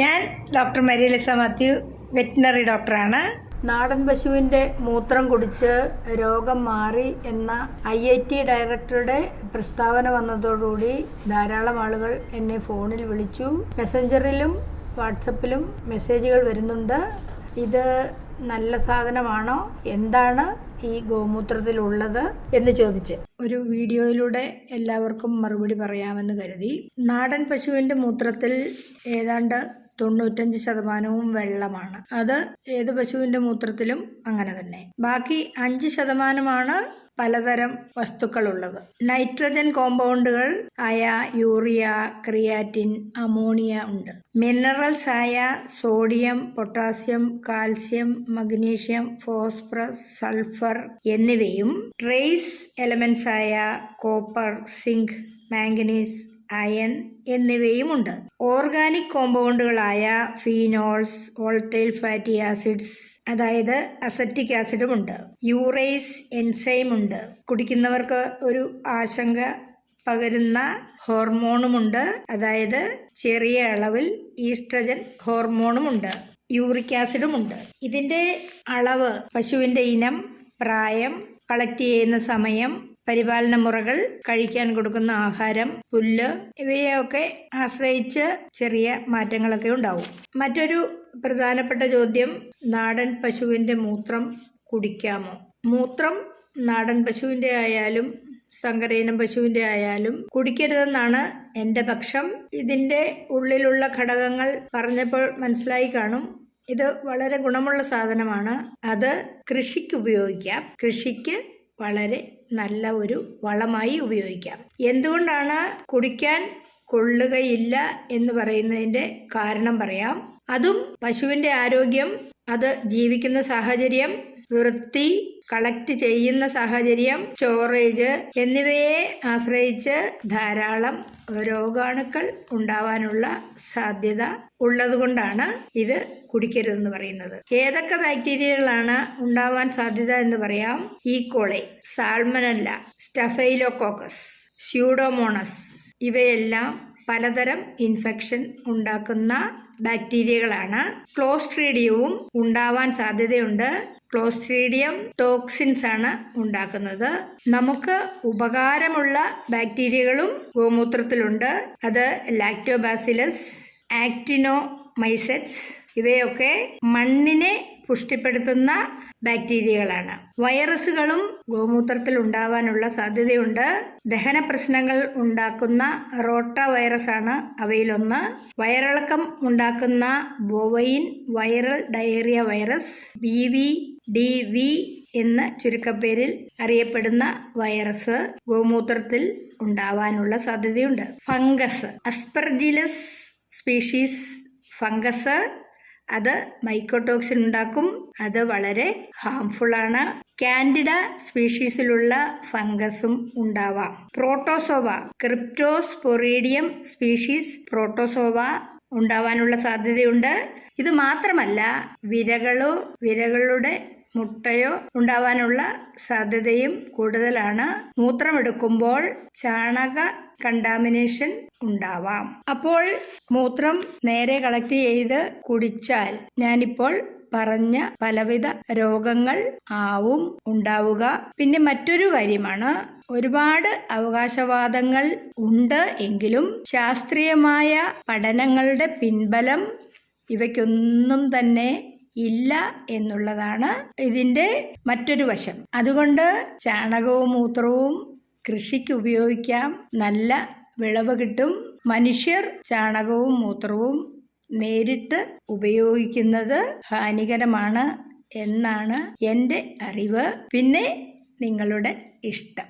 ഞാൻ doctor മരിയലിസ Mathew veterinary ഡോക്ടറാണ്. നാടൻ പശുവിന്റെ മൂത്രം കുടിച്ച് രോഗം മാറി എന്ന ഐ ഐ ടി ഡയറക്ടറുടെ പ്രസ്താവന വന്നതോടുകൂടി ധാരാളം ആളുകൾ എന്നെ ഫോണിൽ വിളിച്ചു. മെസ്സഞ്ചറിലും വാട്സപ്പിലും മെസ്സേജുകൾ വരുന്നുണ്ട്. ഇത് നല്ല സാധനമാണോ? എന്താണ് ഈ ഗോമൂത്രത്തിലുള്ളത്? എന്ന് ചോദിച്ച്. ഒരു വീഡിയോയിലൂടെ എല്ലാവർക്കും മറുപടി പറയാമെന്ന് കരുതി. നാടൻ പശുവിന്റെ മൂത്രത്തിൽ ഏതാണ്ട് തൊണ്ണൂറ്റഞ്ച് ശതമാനവും വെള്ളമാണ്. അത് ഏത് പശുവിന്റെ മൂത്രത്തിലും അങ്ങനെ തന്നെ. ബാക്കി അഞ്ച് ശതമാനമാണ് പലതരം വസ്തുക്കളുള്ളത്. നൈട്രജൻ കോമ്പൗണ്ടുകൾ ആയ യൂറിയ ക്രിയാറ്റിൻ അമോണിയ ഉണ്ട്. മിനറൽസ് ആയ sodium potassium calcium magnesium phosphorus sulphur എന്നിവയും ട്രേസ് എലമെന്റ്സ് ആയ കോപ്പർ സിങ്ക് മാംഗനീസ് അയൺ എന്നിവയുമുണ്ട്. ഓർഗാനിക് കോമ്പൗണ്ടുകളായ ഫീനോൾസ് ഓൾട്ടൈൽ ഫാറ്റി ആസിഡ്സ് അതായത് അസറ്റിക് ആസിഡും ഉണ്ട് യൂറേസ് എൻസൈം ഉണ്ട് കുടിക്കുന്നവർക്ക് ഒരു ആശങ്ക പകരുന്ന ഹോർമോണുമുണ്ട്. അതായത് ചെറിയ അളവിൽ ഈസ്ട്രജൻ ഹോർമോണുമുണ്ട്. യൂറിക് ആസിഡുമുണ്ട്. ഇതിന്റെ അളവ് പശുവിന്റെ ഇനം പ്രായം കളക്ട് ചെയ്യുന്ന സമയം പരിപാലന മുറകൾ കഴിക്കാൻ കൊടുക്കുന്ന ആഹാരം പുല്ല് ഇവയൊക്കെ ആശ്രയിച്ച് ചെറിയ മാറ്റങ്ങളൊക്കെ ഉണ്ടാവും. മറ്റൊരു പ്രധാനപ്പെട്ട ചോദ്യം നാടൻ പശുവിന്റെ മൂത്രം കുടിക്കാമോ? മൂത്രം നാടൻ പശുവിന്റെ ആയാലും സങ്കരയിനം പശുവിന്റെ ആയാലും കുടിക്കരുതെന്നാണ് എന്റെ പക്ഷം. ഇതിന്റെ ഉള്ളിലുള്ള ഘടകങ്ങൾ പറഞ്ഞപ്പോൾ മനസ്സിലായി കാണും. ഇത് വളരെ ഗുണമുള്ള സാധനമാണ്. അത് കൃഷിക്ക് ഉപയോഗിക്കാം. കൃഷിക്ക് വളരെ നല്ല ഒരു വളമായി ഉപയോഗിക്കാം. എന്തുകൊണ്ടാണ് കുടിക്കാൻ കൊള്ളുകയില്ല എന്ന് പറയുന്നതിന്റെ കാരണം പറയാം. അതും പശുവിന്റെ ആരോഗ്യം അത് ജീവിക്കുന്ന സാഹചര്യം വൃത്തി കളക്ട് ചെയ്യുന്ന സാഹചര്യം സ്റ്റോറേജ് എന്നിവയെ ആശ്രയിച്ച് ധാരാളം രോഗാണുക്കൾ ഉണ്ടാവാനുള്ള സാധ്യത ഉള്ളതുകൊണ്ടാണ് ഇത് കുടിക്കരുതെന്ന് പറയുന്നത്. ഏതൊക്കെ ബാക്ടീരിയകളാണ് ഉണ്ടാവാൻ സാധ്യത എന്ന് പറയാം. ഈ കോളെ സാൾമനല്ല സ്റ്റഫൈലോകോക്കസ് സ്യൂഡോമോണസ് ഇവയെല്ലാം പലതരം ഇൻഫെക്ഷൻ ഉണ്ടാക്കുന്ന ബാക്ടീരിയകളാണ് ക്ലോസ്ട്രീഡിയവും ഉണ്ടാവാൻ സാധ്യതയുണ്ട്. ക്ലോസ്ട്രീഡിയം ടോക്സിൻസ് ആണ് ഉണ്ടാക്കുന്നത്. നമുക്ക് ഉപകാരമുള്ള ബാക്ടീരിയകളും ഗോമൂത്രത്തിലുണ്ട്. അത് ലാക്ടോബാസിലസ് ആക്ടിനോ മൈസെറ്റ്സ് ഇവയൊക്കെ മണ്ണിനെ പുഷ്ടിപ്പെടുത്തുന്ന ബാക്ടീരിയകളാണ്. വൈറസുകളും ഗോമൂത്രത്തിൽ ഉണ്ടാവാനുള്ള സാധ്യതയുണ്ട്. ദഹന പ്രശ്നങ്ങൾ ഉണ്ടാക്കുന്ന റോട്ട വൈറസ് ആണ് അവയിലൊന്ന്. വയറിളക്കം ഉണ്ടാക്കുന്ന bovine viral diarrhoea virus B V D V എന്ന ചുരുക്കപ്പേരിൽ അറിയപ്പെടുന്ന വൈറസ് ഗോമൂത്രത്തിൽ ഉണ്ടാവാനുള്ള സാധ്യതയുണ്ട്. ഫംഗസ് അസ്പെർജിലസ് സ്പീഷീസ് ഫംഗസ് അത് മൈക്കോടോക്സിൻ ഉണ്ടാക്കും. അത് വളരെ ഹാംഫുൾ ആണ്. കാൻഡിഡ സ്പീഷീസിലുള്ള ഫംഗസും ഉണ്ടാവാം. പ്രോട്ടോസോവ ക്രിപ്റ്റോസ്പൊറീഡിയം സ്പീഷീസ് പ്രോട്ടോസോവ ഉണ്ടാവാനുള്ള സാധ്യതയുണ്ട്. ഇത് മാത്രമല്ല വിരകളോ വിരകളുടെ മുട്ടയോ ഉണ്ടാവാനുള്ള സാധ്യതയും കൂടുതലാണ്. മൂത്രമെടുക്കുമ്പോൾ ചാണക കണ്ടാമിനേഷൻ ഉണ്ടാവാം. അപ്പോൾ മൂത്രം നേരെ കളക്ട് ചെയ്ത് കുടിച്ചാൽ ഞാനിപ്പോൾ പറഞ്ഞ പലവിധ രോഗങ്ങൾ ആവും ഉണ്ടാവുക. പിന്നെ മറ്റൊരു കാര്യമാണ് ഒരുപാട് അവകാശവാദങ്ങൾ ഉണ്ട് എങ്കിലും ശാസ്ത്രീയമായ പഠനങ്ങളുടെ പിൻബലം ഇവയ്ക്കൊന്നും തന്നെ ഇല്ല എന്നുള്ളതാണ് ഇതിന്റെ മറ്റൊരു വശം. അതുകൊണ്ട് ചാണകവും മൂത്രവും കൃഷിക്ക് ഉപയോഗിക്കാം നല്ല വിളവ് കിട്ടും. മനുഷ്യർ ചാണകവും മൂത്രവും നേരിട്ട് ഉപയോഗിക്കുന്നത് ഹാനികരമാണ് എന്നാണ് എന്റെ അറിവ്. പിന്നെ നിങ്ങളുടെ ഇഷ്ടം.